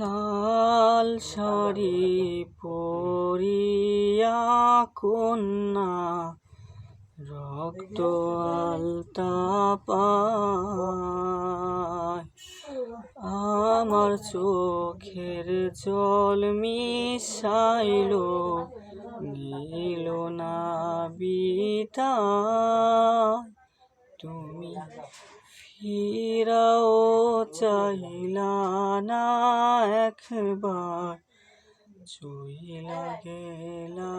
লাল শাড়ি পরিয়া কন্যা, রক্ত আলতা পায়। আমার চোখের জল মিশাইল, নীল না বিতা তুমি ফিরাও চাইলা না একবার চইলা গেলা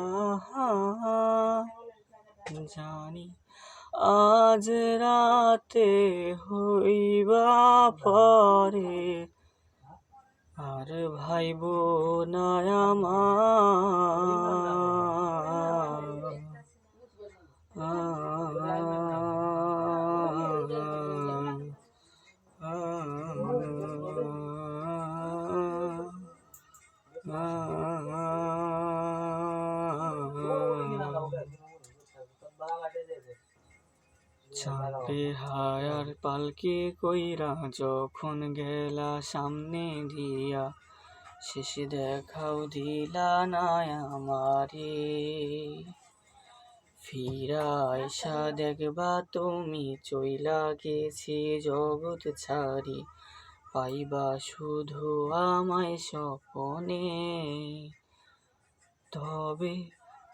জানি আজ রাতে হইবা পরে আর ভাইব না চাপে হায়ার পালকে কইরা যখন গেলা সামনে দিয়া, শেষে দেখাও দিলা না আমারে। ফিরা দেখবা তুমি চইলা গেছি জগৎ ছাড়ি, পাইবা শুধু আমায় স্বপনে। তবে